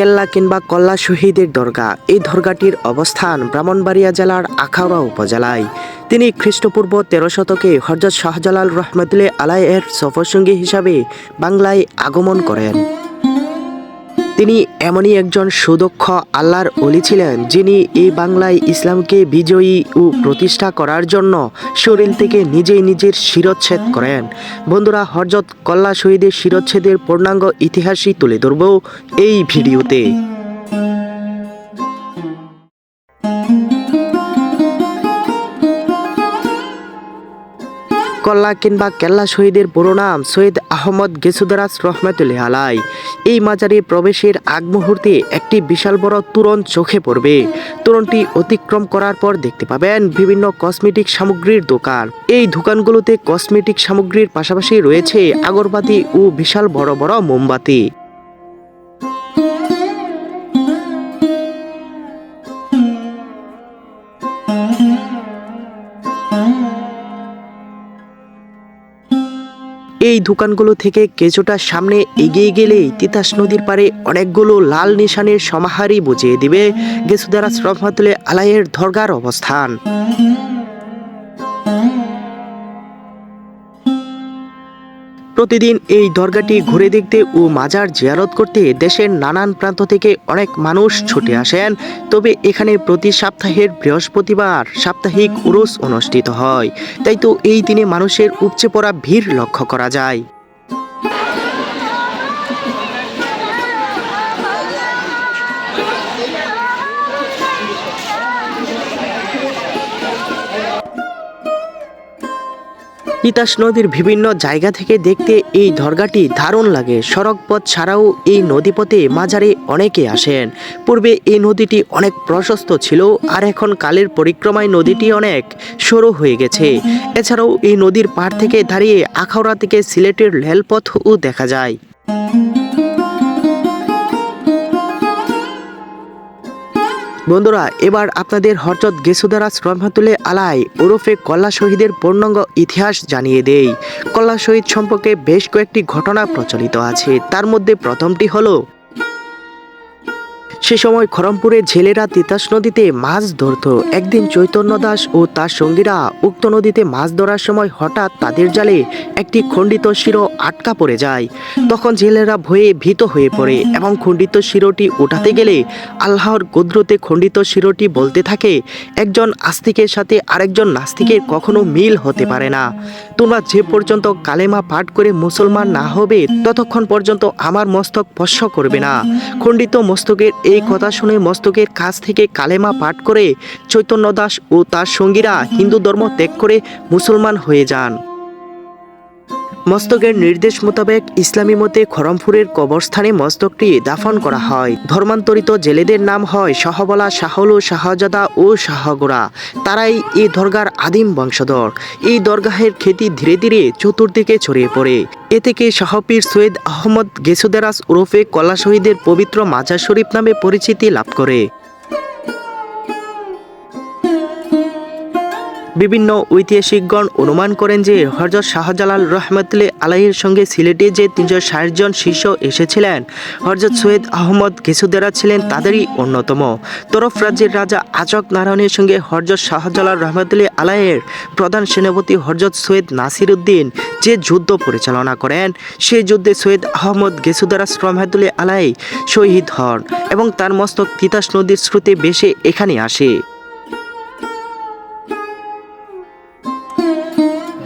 কেল্লা কিংবা কল্লা শহীদের দরগা। এই দরগাটির অবস্থান ব্রাহ্মণবাড়িয়া জেলার আখাউড়া উপজেলায়। তিনি খ্রিস্টপূর্ব তেরো শতকে হরজত শাহজালাল রহমতুল্লাহ আলাইয়ের সফরসঙ্গী হিসাবে বাংলায় আগমন করেন। তিনি এমনই একজন সুদক্ষ আল্লাহর অলি ছিলেন, যিনি এই বাংলায় ইসলামকে বিজয়ী ও প্রতিষ্ঠা করার জন্য শরীর থেকে নিজেই নিজের শিরচ্ছেদ করেন। বন্ধুরা হরজত কল্লা শহীদের শিরচ্ছেদের পূর্ণাঙ্গ ইতিহাসই তুলে ধরব এই ভিডিওতে। কল্লা কিংবা কেল্লা শহীদের পুরো নাম সৈয়দ আহমদ গেসুদারাস রহমতুল্লাহ আলাই। এই মাজারে প্রবেশের আগ মুহূর্তে একটি বিশাল বড় তুরন চোখে পড়বে। তুরনটি অতিক্রম করার পর দেখতে পাবেন বিভিন্ন কসমেটিক সামগ্রীর দোকান। এই দোকানগুলোতে কসমেটিক সামগ্রীর পাশাপাশি রয়েছে আগরবাতি ও বিশাল বড় বড় মোমবাতি। এই দোকানগুলো থেকে কিছুটা সামনে এগিয়ে গেলেই তিতাস নদীর পারে অনেকগুলো লাল নিশানের সমাহারই বুঝিয়ে দিবে গেসুদারাস রহমাতুল্লাহ আলাইয়ের ধর্গার অবস্থান। প্রতিদিন এই দরগাটি ঘুরে দেখতে ও মাজার জিয়ারত করতে দেশের নানান প্রান্ত থেকে অনেক মানুষ ছুটে আসেন। তবে এখানে প্রতি সপ্তাহের বৃহস্পতিবার সাপ্তাহিক উরুস অনুষ্ঠিত হয়। তাই তো এই দিনে মানুষের উপচে পড়া ভিড় লক্ষ্য করা যায়। তিতাস নদীর বিভিন্ন জায়গা থেকে দেখতে এই দরগাটি দারুণ লাগে। সড়ক পথ ছাড়াও এই নদীপথে মাজারে অনেকে আসেন। পূর্বে এই নদীটি অনেক প্রশস্ত ছিল, আর এখন কালের পরিক্রমায় নদীটি অনেক সরু হয়ে গেছে। এছাড়াও এই নদীর পাড় থেকে দাঁড়িয়ে আখাউড়া থেকে সিলেটের লেলপথও দেখা যায়। বন্ধুরা, এবার আপনাদের হরচত গেসুদারাস রহমাতুল্লে আলাই ওরফে কল্লা শহীদের পূর্ণাঙ্গ ইতিহাস জানিয়ে দেই। কল্লা শহীদ সম্পর্কে বেশ কয়েকটি ঘটনা প্রচলিত আছে। তার মধ্যে প্রথমটি হলো সে সময় খরমপুরের ঝেলেরা তিতাস নদীতে মাছ ধরত। একদিন চৈতন্য দাস ও তার সঙ্গীরা উক্ত নদীতে মাছ ধরার সময় হঠাৎ তাদের জালে একটি খণ্ডিত শিরো আটকা পড়ে যায়। তখন জেলেরা ভয়ে ভীত হয়ে পড়ে এবং খণ্ডিত শিরোটি উঠাতে গেলে আল্লাহর কুদরতে খণ্ডিত শিরোটি বলতে থাকে, একজন আস্তিকের সাথে আরেকজন নাস্তিকের কখনো মিল হতে পারে না। তোমরা যে পর্যন্ত কালেমা পাঠ করে মুসলমান না হবে, ততক্ষণ পর্যন্ত আমার মস্তক স্পর্শ করবে না। খণ্ডিত মস্তকের এই কথা শুনে মস্তকের কাছ থেকে কালেমা পাঠ করে চৈতন্য দাস ও তার সঙ্গীরা হিন্দু ধর্ম ত্যাগ করে মুসলমান হয়ে যান। মস্তকের নির্দেশ মোতাবেক ইসলামী মতে খরমপুরের কবরস্থানে মস্তকটি দাফন করা হয়। ধর্মান্তরিত জেলেদের নাম হয় শাহবলা, শাহলু, শাহজাদা ও শাহগোড়া। তারাই এই দরগার আদিম বংশধর। এই দরগাহের খ্যাতি ধীরে ধীরে চতুর্দিকে ছড়িয়ে পড়ে। এ থেকে শাহপীর সৈয়দ আহমদ গেসুদেরাস ওরফে কলা শহীদের পবিত্র মাজার শরীফ নামে পরিচিতি লাভ করে। বিভিন্ন ঐতিহাসিকগণ অনুমান করেন যে হজরত শাহজালাল রহমতুল্লাহ আলাইয়ের সঙ্গে সিলেটে যে তিনশো ষাট জন শিষ্য এসেছিলেন হজরত সৈয়দ আহমদ ঘেসুদেরা ছিলেন তাদেরই অন্যতম। তরফ রাজ্যের রাজা আচক নারায়ণের সঙ্গে হজরত শাহজালাল রহমতুল্লাহ আলাহের প্রধান সেনাপতি হজরত সৈয়দ নাসির উদ্দিন যে যুদ্ধ পরিচালনা করেন সেই যুদ্ধে সৈয়দ আহমদ গেসুদারাস রহমতুল্লাহ আলাই শহীদ হন এবং তার মস্তক তিতাস নদীর স্রোতে বেশে এখানে আসে।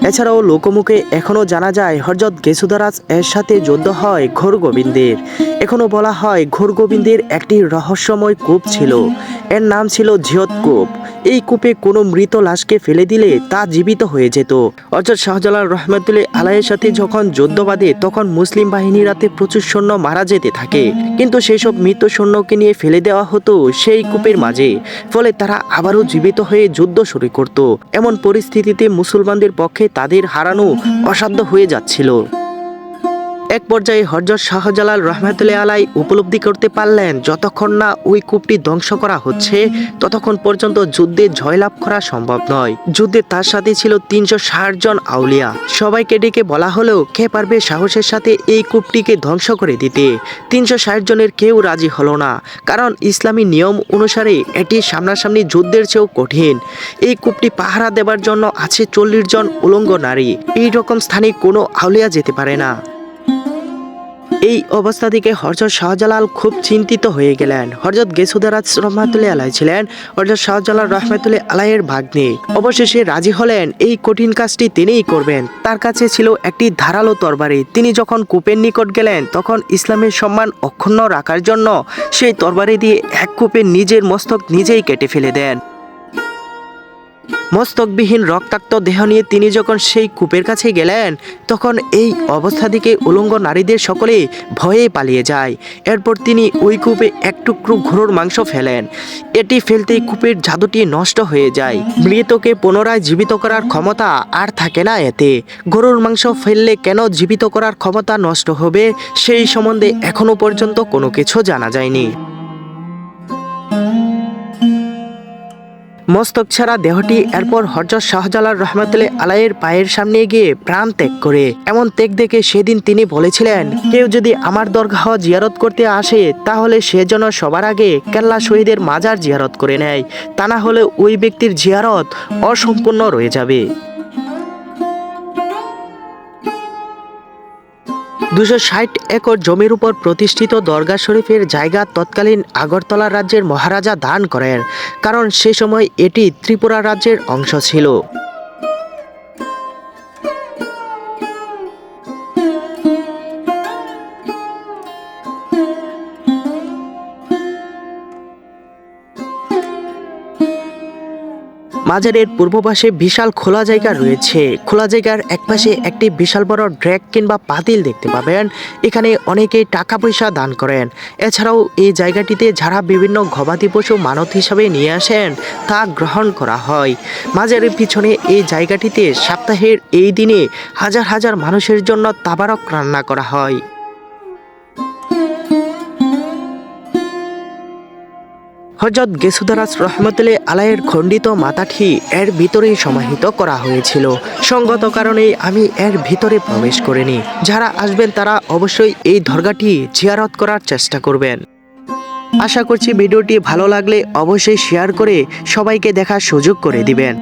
এছাড়াও লোকমুখে এখনও জানা যায়, হরজত গেসুদারাজ এর সাথে যুদ্ধ হয় ঘোর গোবিন্দের। এখনও বলা হয়, ঘোর গোবিন্দের একটি রহস্যময় কূপ ছিল। এর নাম ছিল ঝিয়ত কূপ এই কূপে কোনো মৃত লাশকে ফেলে দিলে তা জীবিত হয়ে যেত। অর্থাৎ শাহজালাল রহমতুল্লাহ আলাইয়ের সাথে যখন যুদ্ধ বাঁধে, তখন মুসলিম বাহিনীরাতে প্রচুর সৈন্য মারা যেতে থাকে। কিন্তু সেসব মৃত সৈন্যকে নিয়ে ফেলে দেওয়া হতো সেই কূপের মাঝে। ফলে তারা আবারও জীবিত হয়ে যুদ্ধ শুরু করত। এমন পরিস্থিতিতে মুসলমানদের পক্ষে তাদের হারানো অসাধ্য হয়ে যাচ্ছিল। এক পর্যায়ে হজরত শাহজালাল রহমাতুল্লাহ আলাই উপলব্ধি করতে পারলেন, যতক্ষণ না ওই কূপটি ধ্বংস করা হচ্ছে, ততক্ষণ পর্যন্ত যুদ্ধে জয়লাভ করা সম্ভব নয়। যুদ্ধে তার সাথে ছিল তিনশো ষাট জন আউলিয়া। সবাইকে ডেকে বলা হলেও কে পারবে সাহসের সাথে এই কূপটিকে ধ্বংস করে দিতে? তিনশো ষাট জনের কেউ রাজি হলো না, কারণ ইসলামী নিয়ম অনুসারে এটি সামনাসামনি যুদ্ধের চেয়েও কঠিন। এই কূপটি পাহারা দেবার জন্য আছে চল্লিশ জন উলঙ্গ নারী। এই রকম স্থানে কোনো আউলিয়া যেতে পারে না। এই অবস্থা থেকে হরজত শাহজালাল খুব চিন্তিত হয়ে গেলেন। হরজত গেসুদারাজ রহমাতুল্লাহ আলাই ছিলেন। হরজত শাহজালাল রহমাতুল্লাহ আলাইয়ের ভাগ্নে। অবশেষে রাজি হলেন। এই কঠিন কাজটি তিনিই করবেন। তার কাছে ছিল একটি ধারালো তরবারি। তিনি যখন কূপের নিকট গেলেন, তখন ইসলামের সম্মান অক্ষুণ্ণ রাখার জন্য সেই তরবারি দিয়ে এক কূপে নিজের মস্তক নিজেই কেটে ফেলে দেন। মস্তকবিহীন রক্তাক্ত দেহ নিয়ে তিনি যখন সেই কূপের কাছে গেলেন, তখন এই অবস্থা থেকে উলঙ্গ নারীদের সকলে ভয়ে পালিয়ে যায়। এরপর তিনি ওই কূপে এক টুকরো ঘোড়োর মাংস ফেলেন। এটি ফেলতেই কূপের জাদুটি নষ্ট হয়ে যায়। মৃতকে পুনরায় জীবিত করার ক্ষমতা আর থাকে না এতে। গরুর মাংস ফেললে কেন জীবিত করার ক্ষমতা নষ্ট হবে, সেই সম্বন্ধে এখনও পর্যন্ত কোনো কিছু জানা যায়নি। মস্তক ছাড়া দেহটি এরপর হজরত শাহজালাল রহমতুল্লাহ আলাইয়ের পায়ের সামনে গিয়ে প্রাণ ত্যাগ করে। এমন ত্যাগ দেখে সেদিন তিনি বলেছিলেন, কেউ যদি আমার দরগাহ জিয়ারত করতে আসে, তাহলে সে যেন সবার আগে কেল্লা শহীদের মাজার জিয়ারত করে নেয়। তা না হলে ওই ব্যক্তির জিয়ারত অসম্পূর্ণ রয়ে যাবে। দুশো ষাট একর জমির উপর প্রতিষ্ঠিত দরগা শরীফের জায়গা তৎকালীন আগরতলা রাজ্যের মহারাজা দান করেন, কারণ সে সময় এটি ত্রিপুরা রাজ্যের অংশ ছিল। মাজারের পূর্ব পাশে বিশাল খোলা জায়গা রয়েছে। খোলা জায়গার একপাশে একটি বিশাল বড় ড্র্যাক কিংবা পাতিল দেখতে পাবেন। এখানে অনেকে টাকা পয়সা দান করেন। এছাড়াও এই জায়গাটিতে যারা বিভিন্ন গবাদি পশু মানত হিসাবে নিয়ে আসেন, তা গ্রহণ করা হয়। মাজারের পিছনে এই জায়গাটিতে সপ্তাহের এই দিনে হাজার হাজার মানুষের জন্য তাবারক রান্না করা হয়। হজরত গেসুদারাস রহমতুল্লাহ আলায়ের খণ্ডিত মাতাটি এর ভিতরেই সমাহিত করা হয়েছিল। সঙ্গত কারণে আমি এর ভিতরে প্রবেশ করিনি। যারা আসবেন তারা অবশ্যই এই দরগাটি জিয়ারত করার চেষ্টা করবেন। আশা করছি ভিডিওটি ভালো লাগলে অবশ্যই শেয়ার করে সবাইকে দেখার সুযোগ করে দিবেন।